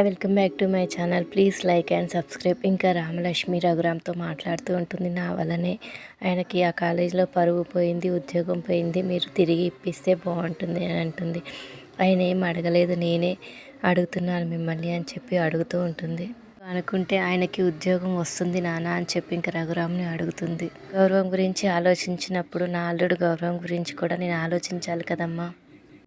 Hi welcome back to my channel please like and subscribe ఇంకా రామలక్ష్మి రఘురామ్తో మాట్లాడుతూ ఉంటుంది నా వల్లనే. ఆయనకి ఆ కాలేజీలో పరువు పోయింది ఉద్యోగం పోయింది. మీరు తిరిగి ఇప్పిస్తే బాగుంటుంది అని అంటుంది. ఆయన ఏం అడగలేదు నేనే అడుగుతున్నాను మిమ్మల్ని అని చెప్పి అడుగుతూ ఉంటుంది. అనుకుంటే ఆయనకి ఉద్యోగం వస్తుంది నాన్న అని చెప్పి ఇంకా రఘురామ్ని అడుగుతుంది. గౌరవం గురించి ఆలోచించినప్పుడు నా అల్లుడు గౌరవం గురించి కూడా నేను ఆలోచించాలి కదమ్మా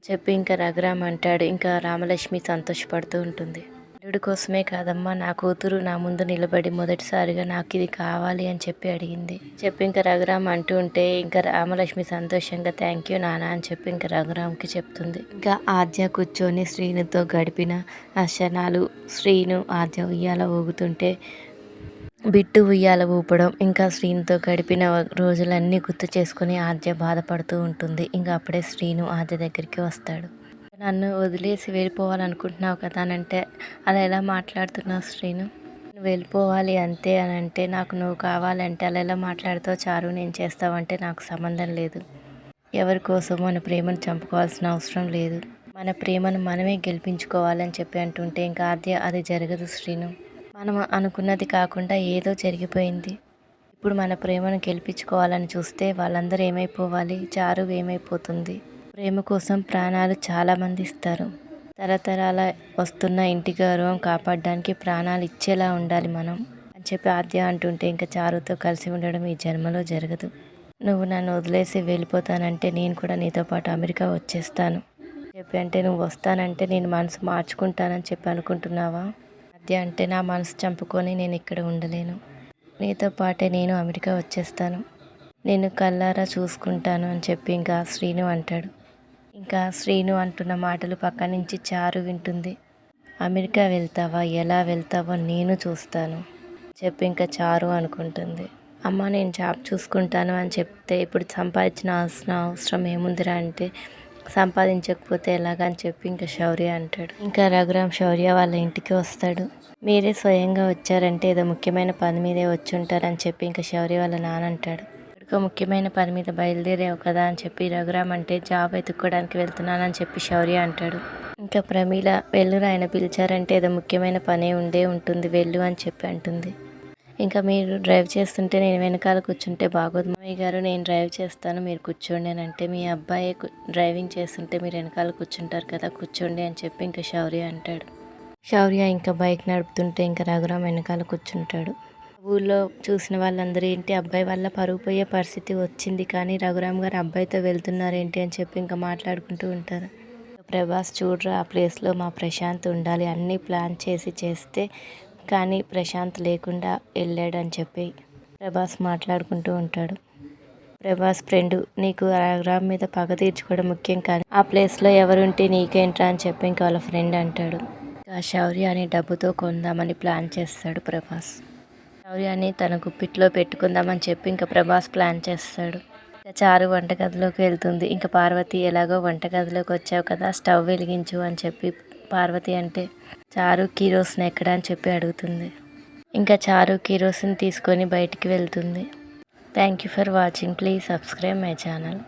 చెప్పి ఇంకా రఘురామ్ అంటాడు. ఇంకా రామలక్ష్మి సంతోషపడుతూ ఉంటుంది. అల్లుడి కోసమే కాదమ్మా నా కూతురు నా ముందు నిలబడి మొదటిసారిగా నాకు ఇది కావాలి అని చెప్పి అడిగింది. చెప్పి ఇంకా రఘురామ్ అంటూ ఉంటే ఇంకా రామలక్ష్మి సంతోషంగా థ్యాంక్ యూ నాన్న అని చెప్పి ఇంకా రఘురామ్కి చెప్తుంది. ఇంకా ఆద్య కూర్చొని శ్రీనుతో గడిపిన ఆ క్షణాలు శ్రీను ఆద్య ఉయ్యాల ఊగుతుంటే బిట్టు ఉయ్యాల ఊపడం ఇంకా శ్రీనుతో గడిపిన రోజులన్నీ గుర్తు చేసుకుని ఆద్య బాధపడుతూ ఉంటుంది. ఇంకా అప్పుడే శ్రీను ఆద్య దగ్గరికి వస్తాడు. నన్ను వదిలేసి వెళ్ళిపోవాలనుకుంటున్నావు కదా అని అంటే అలా ఎలా మాట్లాడుతున్నావు శ్రీను? నువ్వు వెళ్ళిపోవాలి అంతే అని అంటే నాకు నువ్వు కావాలంటే అలా ఎలా మాట్లాడుతావు చారు? నేను చేస్తావంటే నాకు సంబంధం లేదు. ఎవరి కోసం మన ప్రేమను చంపుకోవాల్సిన అవసరం లేదు. మన ప్రేమను మనమే గెలిపించుకోవాలని చెప్పి అంటుంటే ఇంకా అది అది జరగదు శ్రీను. మనం అనుకున్నది కాకుండా ఏదో జరిగిపోయింది. ఇప్పుడు మన ప్రేమను గెలిపించుకోవాలని చూస్తే వాళ్ళందరూ ఏమైపోవాలి? చారు ఏమైపోతుంది? ప్రేమ కోసం ప్రాణాలు చాలామంది ఇస్తారు. తరతరాల వస్తున్న ఇంటి గౌరవం కాపాడడానికి ప్రాణాలు ఇచ్చేలా ఉండాలి మనం అని చెప్పి ఆద్య అంటుంటే ఇంకా చారుతో కలిసి ఉండడం ఈ జన్మలో జరగదు. నువ్వు నన్ను వదిలేసి వెళ్ళిపోతానంటే నేను కూడా నీతో పాటు అమెరికా వచ్చేస్తాను. చెప్పి అంటే నువ్వు వస్తానంటే నేను మనసు మార్చుకుంటానని చెప్పి అనుకుంటున్నావా? ఆద్య అంటే నా మనసు చంపుకొని నేను ఇక్కడ ఉండలేను. నీతో పాటే నేను అమెరికా వచ్చేస్తాను. నేను కల్లారా చూసుకుంటాను అని చెప్పి ఇంకా శ్రీను అంటాడు. ఇంకా శ్రీను అంటున్న మాటలు పక్క నుంచి చారు వింటుంది. అమెరికా వెళ్తావా? ఎలా వెళ్తావో నేను చూస్తాను చెప్పి ఇంకా చారు అనుకుంటుంది. అమ్మ నేను జాబ్ చూసుకుంటాను అని చెప్తే ఇప్పుడు సంపాదించిన అవసరం ఏముందిరా అంటే సంపాదించకపోతే ఎలాగని చెప్పి ఇంకా శౌర్య అంటాడు. ఇంకా రఘురామ్ శౌర్య వాళ్ళ ఇంటికి వస్తాడు. మీరే స్వయంగా వచ్చారంటే ఏదో ముఖ్యమైన పని మీదే వచ్చి ఉంటారని చెప్పి ఇంకా శౌర్య వాళ్ళ నాన్న అంటాడు. ఒక ముఖ్యమైన పని మీద బయలుదేరావు కదా అని చెప్పి రఘురామ్ అంటే జాబ్ వెతుక్కోవడానికి వెళ్తున్నానని చెప్పి శౌర్య అంటాడు. ఇంకా ప్రమీల వెళ్ళు ఆయన పిలిచారంటే ఏదో ముఖ్యమైన పనే ఉండే ఉంటుంది వెళ్ళు అని చెప్పి అంటుంది. ఇంకా మీరు డ్రైవ్ చేస్తుంటే నేను వెనకాల కూర్చుంటే బాగోదు. మామయ్య గారు నేను డ్రైవ్ చేస్తాను మీరు కూర్చోండి అని అంటే మీ అబ్బాయి డ్రైవింగ్ చేస్తుంటే మీరు వెనకాల కూర్చుంటారు కదా కూర్చోండి అని చెప్పి ఇంకా శౌర్య అంటాడు. శౌర్య ఇంకా బైక్ నడుపుతుంటే ఇంకా రఘురామ్ వెనకాల కూర్చుంటాడు. ఊళ్ళో చూసిన వాళ్ళందరూ ఏంటి అబ్బాయి వల్ల పరుగు పోయే పరిస్థితి వచ్చింది కానీ రఘురామ్ గారు అబ్బాయితో వెళ్తున్నారేంటి అని చెప్పి ఇంకా మాట్లాడుకుంటూ ఉంటారు. ప్రభాస్ చూడరా ఆ ప్లేస్లో మా ప్రశాంత్ ఉండాలి అన్నీ ప్లాన్ చేసి చేస్తే కానీ ప్రశాంత్ లేకుండా వెళ్ళాడని చెప్పి ప్రభాస్ మాట్లాడుకుంటూ ఉంటాడు. ప్రభాస్ ఫ్రెండ్ నీకు రామ్ మీద పగ తీర్చుకోవడం ముఖ్యం కానీ ఆ ప్లేస్లో ఎవరుంటే నీకేంట్రా అని చెప్పి ఇంకా వాళ్ళ ఫ్రెండ్ అంటాడు. ఆ శౌర్యాన్ని డబ్బుతో కొందామని ప్లాన్ చేస్తాడు ప్రభాస్. శౌర్యాన్ని తన గుప్పిట్లో పెట్టుకుందామని చెప్పి ఇంకా ప్రభాస్ ప్లాన్ చేస్తాడు. ఇంకా చారు వంటగదిలోకి వెళ్తుంది. ఇంకా పార్వతి ఎలాగో వంటగదిలోకి వచ్చావు కదా స్టవ్ వెలిగించు అని చెప్పి పార్వతి అంటే చారు కీరోస్ని ఎక్కడ అని చెప్పి అడుగుతుంది. ఇంకా చారు కీరోస్ని తీసుకొని బయటికి వెళ్తుంది. Thank you for watching please subscribe my channel